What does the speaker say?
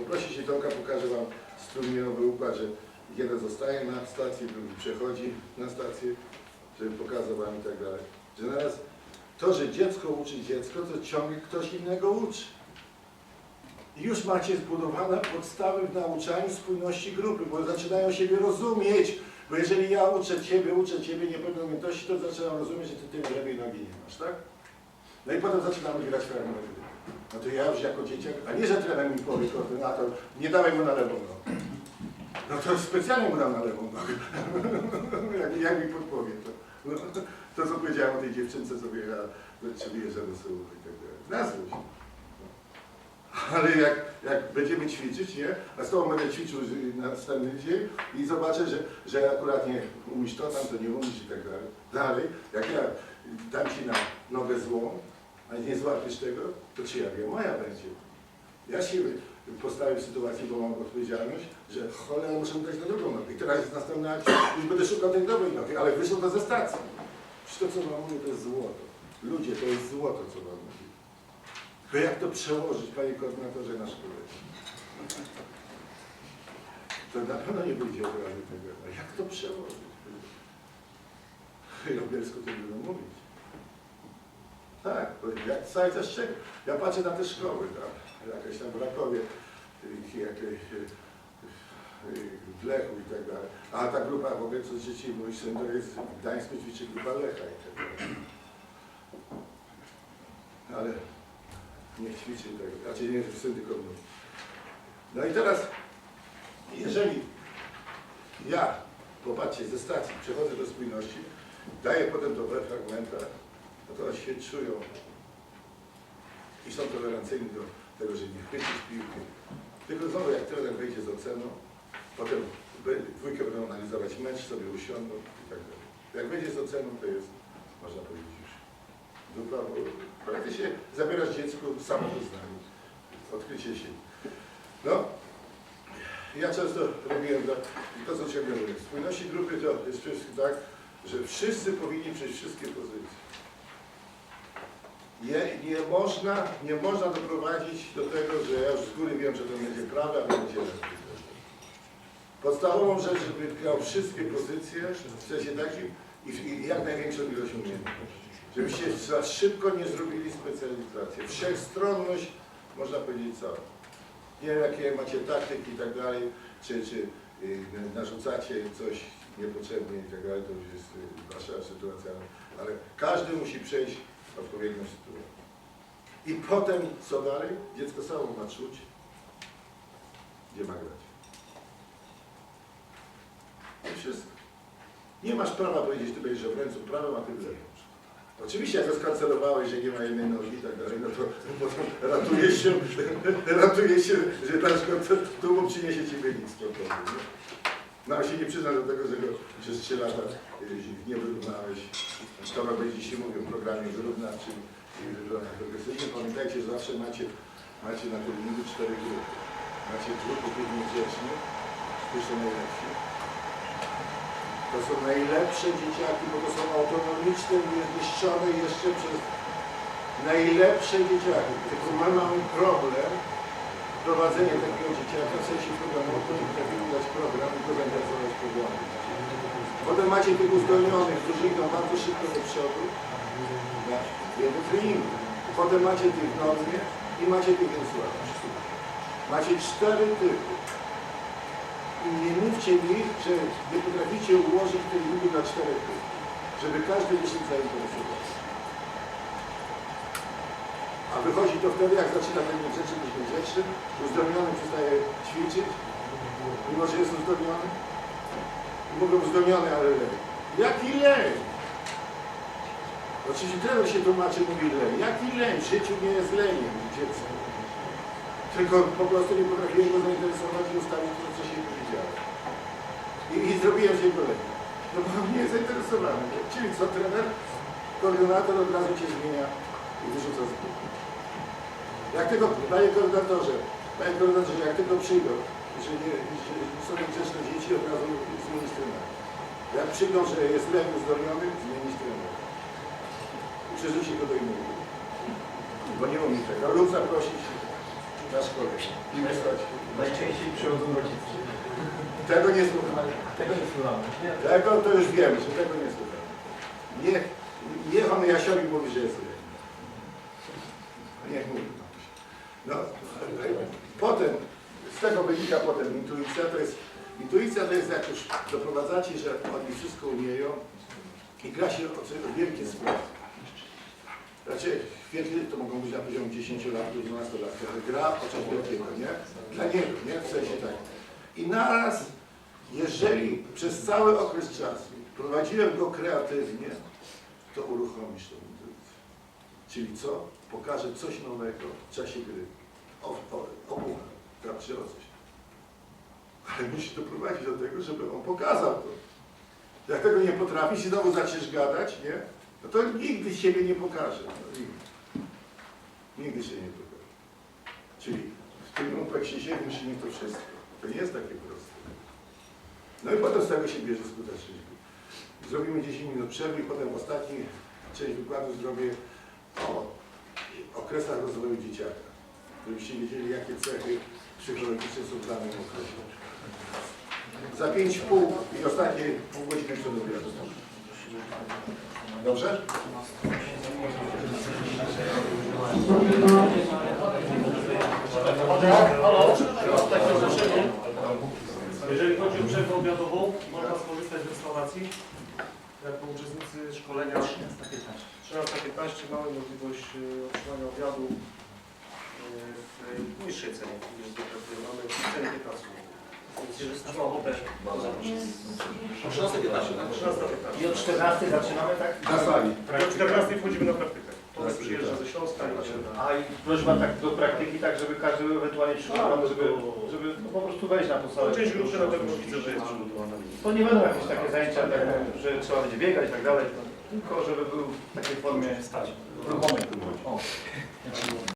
Poprosi się Tomka, pokaże Wam strumieniowy układ, że jeden zostaje na stacji, drugi przechodzi na stację, żeby pokazał Wam i tak dalej. Że naraz to, że dziecko uczy dziecko, to ciągle ktoś innego uczy. I już macie zbudowane podstawy w nauczaniu spójności grupy, bo zaczynają siebie rozumieć. Bo jeżeli ja uczę Ciebie, uczę Ciebie nieprawidłowości, to zaczynam rozumieć, że Ty tej lewej nogi nie masz, tak? No i potem zaczynamy grać fragmenty. No to ja już jako dzieciak, a nie, że trener mi powie, koordynator, nie dawaj mu na lewą nogę. No to specjalnie mu dam na lewą nogę. jak, jak mi podpowie to. No, to co powiedziałem o tej dziewczynce, co wyjechała, czy wyjeżdża do Seulu i tak dalej. Złość. Ale jak, jak będziemy ćwiczyć, nie? A z tobą będę ćwiczył na następny dzień i zobaczę, że, że akurat nie umiesz to, tam to nie umiesz i tak dalej. Dalej, jak ja dam ci na nogę złą, a nie złapiesz tego, to czyja wie, moja będzie. Ja się postawię w sytuacji, bo mam odpowiedzialność, że cholera muszę mu dać na drugą nogę. I teraz jest następna akcja, już będę szukał tej dobrej nogi, ale wyszło to ze stacji. Przecież to, co wam mówię, to jest złoto. Ludzie, to jest złoto, co wam mówię. Tylko jak to przełożyć, panie koordynatorze, na szkole? To na pewno nie będzie od razu tego. Jak to przełożyć? I o Bielsku to będą mówić. Tak, bo jak cały czas czego? Ja patrzę na te szkoły, tam, jakieś tam w Rakowie, jakieś y, y, w Lechu i tak dalej. A ta grupa, w ogóle co dzieci mój syn, to jest w Gdańsku ćwiczy grupa Lecha i tak dalej. Ale nie ćwiczy tego, znaczy nie syn tylko mój. No i teraz, jeżeli ja, popatrzcie, ze stacji przechodzę do spójności, daję potem to we to się czują i są tolerancyjni do tego, że nie chwycić piłki. Tylko znowu jak trener wyjdzie z oceną, potem dwójkę będą analizować mecz, sobie usiądą i tak dalej. Jak wyjdzie z oceną, to jest, można powiedzieć już, dupa, bo praktycznie zabierasz dziecku samopoznanie, odkrycie się. No, ja często robiłem i to co ciągle mówię, w spójności grupy to jest wszystko tak, że wszyscy powinni przejść wszystkie pozycje. Nie, nie, można, nie można doprowadzić do tego, że ja już z góry wiem, że to będzie prawe, a będzie lewe. Podstawową rzecz, żeby grał wszystkie pozycje w sensie takim i, i jak największą ilość umiejętności. Żebyście za szybko nie zrobili specjalizacji. Wszechstronność, można powiedzieć co? Nie wiem, jakie macie taktyki i tak dalej, czy, czy y, narzucacie coś niepotrzebnie i tak dalej, to już jest y, wasza sytuacja, ale każdy musi przejść odpowiednią sytuację. I potem, co dalej? Dziecko samo ma czuć, gdzie ma grać. I wszystko. Nie masz prawa powiedzieć, ty będziesz obrońcą prawem, a ty lewym. Oczywiście jak go skancelowałeś, że nie ma jednej nogi i tak dalej, no to potem ratujesz się, ratujesz się, że na przykład to mu przyniesie ci wynik sportowy. No się nie przyzna do tego, że go przez 3 lata y, nie wyrównałeś. To będzie dzisiaj mówił o programie wyrównawczym i wyrównaniu progresywnym. Pamiętajcie, że zawsze macie, macie na treningu cztery grupy. Macie grupy tych niegrzecznych, którzy są. To są najlepsze dzieciaki, bo to są autonomiczne, niezniszczone jeszcze przez najlepsze dzieciaki. Tylko my mamy problem prowadzenia takiego dzieciaka w sensie programu, bo potrafimy dać program i go zainteresować programem. Potem macie tych uzdolnionych, którzy idą bardzo szybko do przodu na jednym treningu. Potem macie tych normie i macie tych insłabych. Macie cztery typy. I nie mówcie mi, że nie potraficie ułożyć treningu na czterech typów, żeby każdy wyszedł zainteresowany. A wychodzi to wtedy, jak zaczyna ten niegrzeczny być niegrzeczny, uzdolniony przestaje ćwiczyć, mimo że jest uzdolniony. Mówią uzdolniony, ale lej. Jaki lej? Oczywiście trener się tłumaczy, mówi lej. Jaki lej? W życiu nie jest lejem dziecka. Tylko po prostu nie potrafiłem go zainteresować i ustawić to, co się powiedziało. I, I zrobiłem z niego lepiej. No bo on nie jest zainteresowany. Czyli co, trener? Koordynator od razu cię zmienia i wyrzuca z gry. Jak tylko, panie koordynatorze, panie koordynatorze, jak tylko przyjdą, że, nie, że są niegrzeczne dzieci, od razu zmienić trenera. Jak przyjdą, że jest lewy uzdolniony, zmienić trenera. I przerzuci go do innego. Bo nie umie tego. Lub zaprosić na szkole. I wysłać. Najczęściej przychodzą rodzice. Tego nie słuchamy. Tego nie słuchamy. Tego to już wiemy, że tego nie słuchamy. Niech, niech on Jasiowi mówi, że jest. Niech mówi. No, potem, z tego wynika potem intuicja, to jest, intuicja to jest jak już doprowadzacie, że oni wszystko umieją i gra się o wielkie sprawy. Znaczy, świetnie to mogą być na poziomie 10 lat do 12 lat, ale gra o coś wielkiego, nie? Dla niego, nie? W sensie tak. I naraz, jeżeli przez cały okres czasu prowadziłem go kreatywnie, to uruchomisz intuicję. Czyli co? Pokaże coś nowego w czasie gry. Obucha, tak, czy o coś. Ale musi doprowadzić do tego, żeby on pokazał to. Jak tego nie potrafisz i znowu zaczniesz gadać, nie? No to nigdy siebie nie pokaże. No, nigdy. nigdy się nie pokaże. Czyli w tym kompleksie się musi mieć to wszystko. To nie jest takie proste. No i potem z tego się bierze skuteczność. Zrobimy 10 minut przerwy i potem ostatni część wykładu zrobię o okresach rozwoju dzieciaka. Żebyście wiedzieli, jakie cechy psychologiczne są w danym okresie. Za 5,5 i ostatnie pół godziny przed obiadem. Dobrze? Jeżeli chodzi o przerwę obiadową, można skorzystać z restauracji. Jako uczestnicy szkolenia 13.15 mamy możliwość e, otrzymania obiadu e, w niższej cenie niż zwykle. Tutaj Mamy 15 jeżeli ochotę, to zapraszam. O 13.15, tak? 13.15. I od 14 zaczynamy, tak? Na sali. Do 14 wchodzimy na praktykę. Teraz przyjeżdża ze Śląska i się na... A i prośba tak do praktyki, tak żeby każdy ewentualnie przygotował, żeby, żeby no, po prostu wejść na to całe. Część grupy na pewno widzę, że jest przygotowana. To nie będą jakieś takie zajęcia, tak, że trzeba będzie biegać i tak dalej, tylko żeby był w takiej formie stać. Ruchomej.